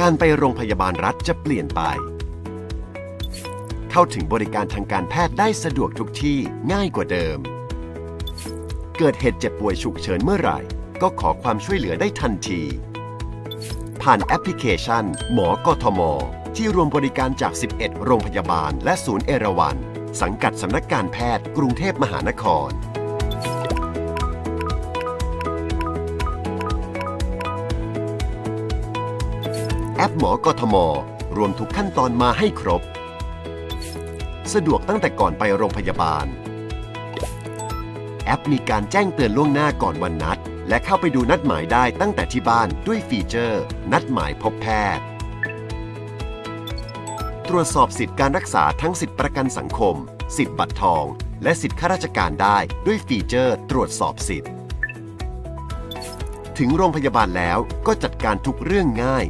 การไปโรงพยาบาลรัฐจะเปลี่ยนไป เข้าถึงบริการทางการแพทย์ได้สะดวกทุกที่ง่ายกว่าเดิม เกิดเหตุเจ็บป่วยฉุกเฉินเมื่อไหร่ ก็ขอความช่วยเหลือได้ทันที ผ่านแอปพลิเคชัน หมอกทม ที่รวมบริการจาก 11 โรงพยาบาล และศูนย์เอราวัณสังกัดสำนักการแพทย์กรุงเทพมหานคร แอปหมอกทม รวมทุกขั้นตอนมาให้ครบ สะดวกตั้งแต่ก่อนไปโรงพยาบาล แอปมีการแจ้งเตือนล่วงหน้าก่อนวันนัด และเข้าไปดูนัดหมายได้ตั้งแต่ที่บ้านด้วยฟีเจอร์ นัดหมายพบแพทย์ ตรวจสอบสิทธิการรักษาทั้งสิทธิประกันสังคม สิทธิบัตรทอง และสิทธิข้าราชการได้ด้วยฟีเจอร์ ตรวจสอบสิทธิ์ถึงโรงพยาบาลแล้วก็จัดการทุกเรื่องง่าย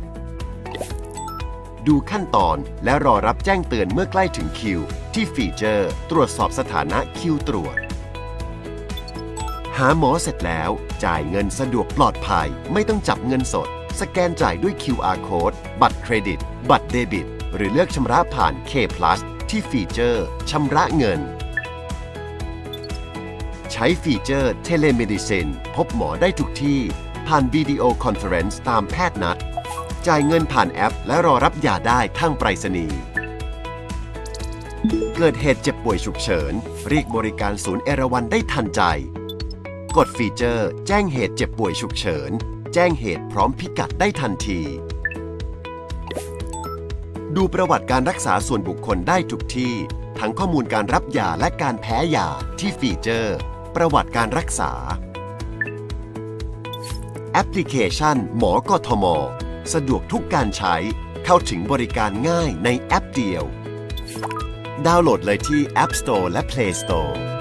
ดูขั้นตอนและรอรับแจ้งเตือนเมื่อใกล้ถึงคิว ที่ฟีเจอร์ ตรวจสอบสถานะคิวตรวจ หาหมอเสร็จแล้ว จ่ายเงินสะดวกปลอดภัย ไม่ต้องจับเงินสด สแกนจ่ายด้วย QR code บัตรเครดิต บัตรเดบิต หรือเลือกชำระผ่าน K Plus ที่ฟีเจอร์ชำระเงิน ใช้ฟีเจอร์ Telemedicine พบหมอได้ทุกที่ ผ่านวิดีโอคอนเฟอเรนซ์ตามแพทย์นัด จ่ายเงินผ่านแอป และรอรับยาได้ทางไปรษณีย์ เกิดเหตุเจ็บป่วยฉุกเฉิน เรียกบริการศูนย์เอราวัณได้ทันใจ กดฟีเจอร์ แจ้งเหตุเจ็บป่วยฉุกเฉิน แจ้งเหตุพร้อมพิกัดได้ทันที ดูประวัติการรักษาส่วนบุคคลได้ทุกที่ ทั้งข้อมูลการรับยาและการแพ้ยาที่ฟีเจอร์ ประวัติการรักษาแอปพลิเคชัน หมอกทม สะดวกทุกการใช้เข้าถึงบริการง่ายในแอปเดียว ดาวน์โหลดเลยที่ App Store และ Play Store